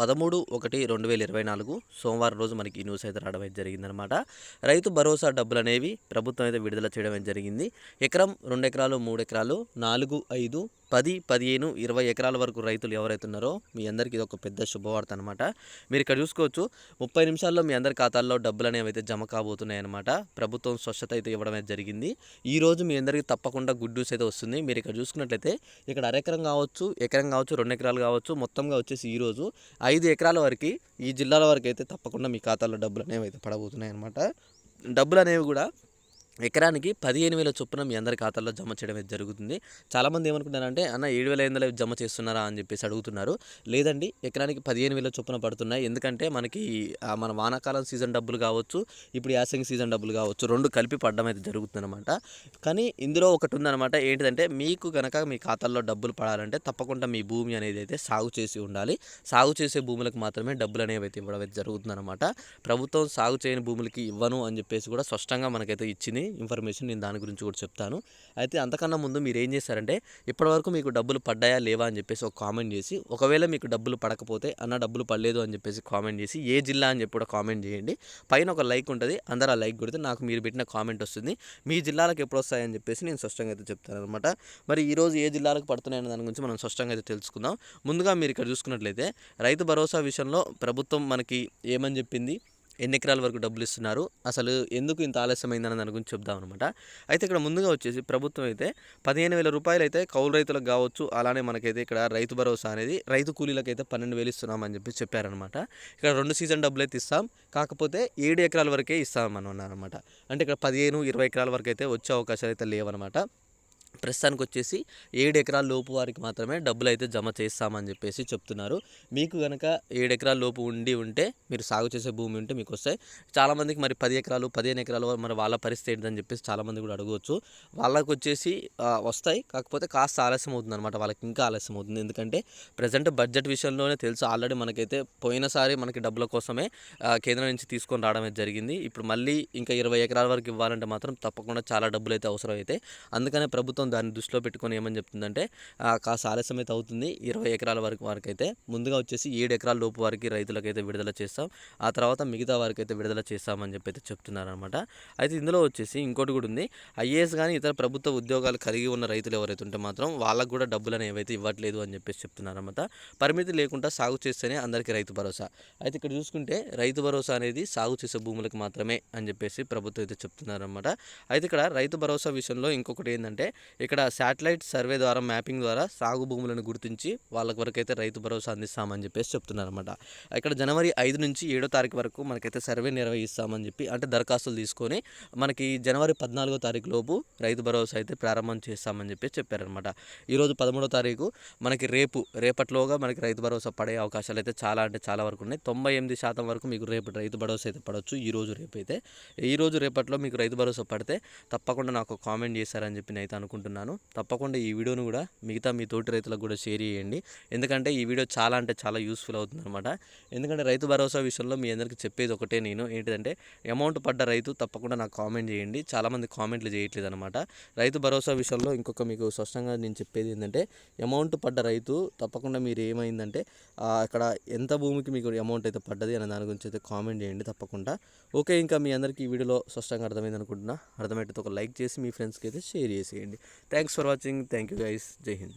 పదమూడు ఒకటి రెండు వేల ఇరవై నాలుగు సోమవారం రోజు మనకి ఈ న్యూస్ అయితే రావడం అయితే జరిగిందనమాట రైతు భరోసా డబ్బులు అనేవి ప్రభుత్వం అయితే విడుదల చేయడం అయితే జరిగింది. ఎకరం రెండు ఎకరాలు మూడు ఎకరాలు నాలుగు ఐదు పది పదిహేను ఇరవై ఎకరాల వరకు రైతులు ఎవరైతే ఉన్నారో మీ అందరికీ ఇది ఒక పెద్ద శుభవార్త అనమాట మీరు ఇక్కడ చూసుకోవచ్చు ముప్పై నిమిషాల్లో మీ అందరి ఖాతాల్లో డబ్బులు అనేవి అయితే జమ కాబోతున్నాయి అనమాట ప్రభుత్వం స్వచ్ఛత అయితే ఇవ్వడం అయితే జరిగింది. ఈ రోజు మీ అందరికీ తప్పకుండా గుడ్ న్యూస్ అయితే వస్తుంది. మీరు ఇక్కడ చూసుకున్నట్లయితే ఇక్కడ అరెకరం కావచ్చు ఎకరం కావచ్చు రెండు ఎకరాలు కావచ్చు మొత్తంగా వచ్చేసి ఈ రోజు ఐదు ఎకరాల వరకు ఈ జిల్లాల వరకు అయితే తప్పకుండా మీ ఖాతాలో డబ్బులు అనేవి అయితే పడబోతున్నాయి అనమాట డబ్బులు అనేవి కూడా ఎకరానికి పదిహేను వేల చొప్పున మీ అందరి ఖాతాల్లో జమ చేయడం అయితే జరుగుతుంది. చాలామంది ఏమనుకుంటారంటే అన్న ఏడు వేల ఐదు వందలు జమ చేస్తున్నారా? అని చెప్పేసి అడుగుతున్నారు. లేదండి ఎకరానికి పదిహేను వేల చొప్పున పడుతున్నాయి. ఎందుకంటే మనకి మన వానాకాలం సీజన్ డబ్బులు కావచ్చు ఇప్పుడు యాసంగి సీజన్ డబ్బులు కావచ్చు రెండు కలిపి పడడం అయితే జరుగుతుందన్నమాట. కానీ ఇందులో ఒకటి ఉందన్నమాట ఏంటిదంటే మీకు కనుక మీ ఖాతాల్లో డబ్బులు పడాలంటే తప్పకుండా మీ భూమి అనేది అయితే సాగు చేసి ఉండాలి. సాగు చేసే భూములకు మాత్రమే డబ్బులు అనేవి అయితే ఇవ్వడం అయితే జరుగుతుందన్నమాట. ప్రభుత్వం సాగు చేయని భూములకి ఇవ్వను అని చెప్పేసి కూడా స్పష్టంగా మనకైతే ఇచ్చింది. ఇన్ఫర్మేషన్ నేను దాని గురించి కూడా చెప్తాను. అయితే అంతకన్నా ముందు మీరు ఏం చేశారంటే ఇప్పటివరకు మీకు డబ్బులు పడ్డాయా లేవా అని చెప్పేసి ఒక కామెంట్ చేసి ఒకవేళ మీకు డబ్బులు పడకపోతే అన్న డబ్బులు పడలేదు అని చెప్పేసి కామెంట్ చేసి ఏ జిల్లా అని చెప్పి కూడా కామెంట్ చేయండి. పైన ఒక లైక్ ఉంటుంది అందరూ ఆ లైక్ కొడితే నాకు మీరు పెట్టిన కామెంట్ వస్తుంది. మీ జిల్లాలకు ఎప్పుడు వస్తాయని చెప్పేసి నేను స్పష్టంగా అయితే చెప్తాను అనమాట మరి ఈరోజు ఏ జిల్లాలకు పడుతున్నాయన్న దాని గురించి మనం స్పష్టంగా అయితే తెలుసుకుందాం. ముందుగా మీరు ఇక్కడ చూసుకున్నట్లయితే రైతు భరోసా విషయంలో ప్రభుత్వం మనకి ఏమని చెప్పింది? ఎన్ని ఎకరాల వరకు డబ్బులు ఇస్తున్నారు అసలు ఎందుకు ఇంత ఆలస్యమైందని దాని గురించి చెప్దాం అనమాట అయితే ఇక్కడ ముందుగా వచ్చేసి ప్రభుత్వం అయితే పదిహేను వేల రూపాయలు అయితే కౌలు రైతులకు కావచ్చు అలానే మనకైతే ఇక్కడ రైతు భరోసా అనేది రైతు కూలీలకు అయితే పన్నెండు వేలు ఇస్తున్నామని చెప్పి చెప్పారనమాట ఇక్కడ రెండు సీజన్ డబ్బులు అయితే ఇస్తాం కాకపోతే ఏడు ఎకరాల వరకే ఇస్తామని అన్నారనమాట అంటే ఇక్కడ పదిహేను ఇరవై ఎకరాల వరకు అయితే వచ్చే అవకాశాలు అయితే లేవనమాట ప్రస్తుతానికి వచ్చేసి ఏడు ఎకరాల లోపు వారికి మాత్రమే డబ్బులు అయితే జమ చేస్తామని చెప్పేసి చెప్తున్నారు. మీకు కనుక ఏడు ఎకరాల లోపు ఉండి ఉంటే మీరు సాగు చేసే భూమి ఉంటే మీకు వస్తాయి చాలామందికి మరి పది ఎకరాలు పదిహేను ఎకరాలు మరి వాళ్ళ పరిస్థితి ఏంటని చెప్పేసి చాలామంది కూడా అడగవచ్చు. వాళ్ళకు వచ్చేసి వస్తాయి. కాకపోతే కాస్త ఆలస్యం అవుతుంది అనమాట వాళ్ళకి ఇంకా ఆలస్యం అవుతుంది. ఎందుకంటే ప్రజెంట్ బడ్జెట్ విషయంలోనే తెలుసు. ఆల్రెడీ మనకైతే పోయినసారి మనకి డబ్బుల కోసమే కేంద్రం నుంచి తీసుకొని రావడం అయితే జరిగింది. ఇప్పుడు మళ్ళీ ఇంకా ఇరవై ఎకరాల వరకు ఇవ్వాలంటే మాత్రం తప్పకుండా చాలా డబ్బులు అయితే అవసరం అయితే అందుకనే ప్రభుత్వం దాన్ని దృష్టిలో పెట్టుకొని ఏమని చెప్తుందంటే కాస్త ఆలస్యం అయితే అవుతుంది. ఇరవై ఎకరాల వరకు వరకు అయితే ముందుగా వచ్చేసి ఏడు ఎకరాల లోపు వారికి రైతులకైతే విడుదల చేస్తాం. ఆ తర్వాత మిగతా వారికి అయితే విడుదల చేస్తామని చెప్పి అయితే చెప్తున్నారనమాట అయితే ఇందులో వచ్చేసి ఇంకోటి కూడా ఉంది. ఐఏఎస్ కానీ ఇతర ప్రభుత్వ ఉద్యోగాలు కలిగి ఉన్న రైతులు ఎవరైతే ఉంటే మాత్రం వాళ్ళకు కూడా డబ్బులు అనేవి అయితే ఇవ్వట్లేదు అని చెప్పేసి చెప్తున్నారన్నమాట. పరిమితి లేకుండా సాగు చేస్తేనే అందరికీ రైతు భరోసా. అయితే ఇక్కడ చూసుకుంటే రైతు భరోసా అనేది సాగు చేసే భూములకు మాత్రమే అని చెప్పేసి ప్రభుత్వం అయితే చెప్తున్నారన్నమాట. అయితే ఇక్కడ రైతు భరోసా విషయంలో ఇంకొకటి ఏంటంటే ఇక్కడ శాటిలైట్ సర్వే ద్వారా మ్యాపింగ్ ద్వారా సాగు భూములను గుర్తించి వాళ్ళకి వరకు అయితే రైతు భరోసా అందిస్తామని చెప్పేసి చెప్తున్నారన్నమాట. ఇక్కడ జనవరి ఐదు నుంచి ఏడో తారీఖు వరకు మనకైతే సర్వే నిర్వహిస్తామని చెప్పి అంటే దరఖాస్తులు తీసుకొని మనకి జనవరి పద్నాలుగో తారీఖు లోపు రైతు భరోసా అయితే ప్రారంభం చేస్తామని చెప్పి చెప్పారనమాట ఈరోజు పదమూడో తారీఖు మనకి రేపు రేపట్లోగా మనకి రైతు భరోసా పడే అవకాశాలు అయితే చాలా అంటే చాలా వరకు ఉన్నాయి. తొంభై ఎనిమిది శాతం వరకు మీకు రేపు రైతు భరోసా అయితే పడవచ్చు ఈరోజు రేపు అయితే. ఈ రోజు రేపట్లో మీకు రైతు భరోసా పడితే తప్పకుండా నాకు కామెంట్ చేశారని చెప్పి నేను అయితే అనుకుంటున్నాను. తప్పకుండా ఈ వీడియోను కూడా మిగతా మీ తోటి రైతులకు కూడా షేర్ చేయండి. ఎందుకంటే ఈ వీడియో చాలా అంటే చాలా యూస్ఫుల్ అవుతుంది అనమాట ఎందుకంటే రైతు భరోసా విషయంలో మీ అందరికీ చెప్పేది ఒకటే నేను. ఏంటంటే అమౌంట్ పడ్డ రైతు తప్పకుండా నాకు కామెంట్ చేయండి. చాలామంది కామెంట్లు చేయట్లేదు అనమాట రైతు భరోసా విషయంలో ఇంకొక మీకు స్పష్టంగా నేను చెప్పేది ఏంటంటే అమౌంట్ పడ్డ రైతు తప్పకుండా మీరు ఏమైందంటే అక్కడ ఎంత భూమికి మీకు అమౌంట్ అయితే పడ్డది అనే దాని గురించి అయితే కామెంట్ చేయండి తప్పకుండా. ఓకే ఇంకా మీ అందరికీ ఈ వీడియోలో స్పష్టంగా అర్థమైంది అనుకుంటున్నా. అర్థమైతే ఒక లైక్ చేసి మీ ఫ్రెండ్స్కి అయితే షేర్ చేసేయండి. thanks for watching. Thank you guys. Jai hind.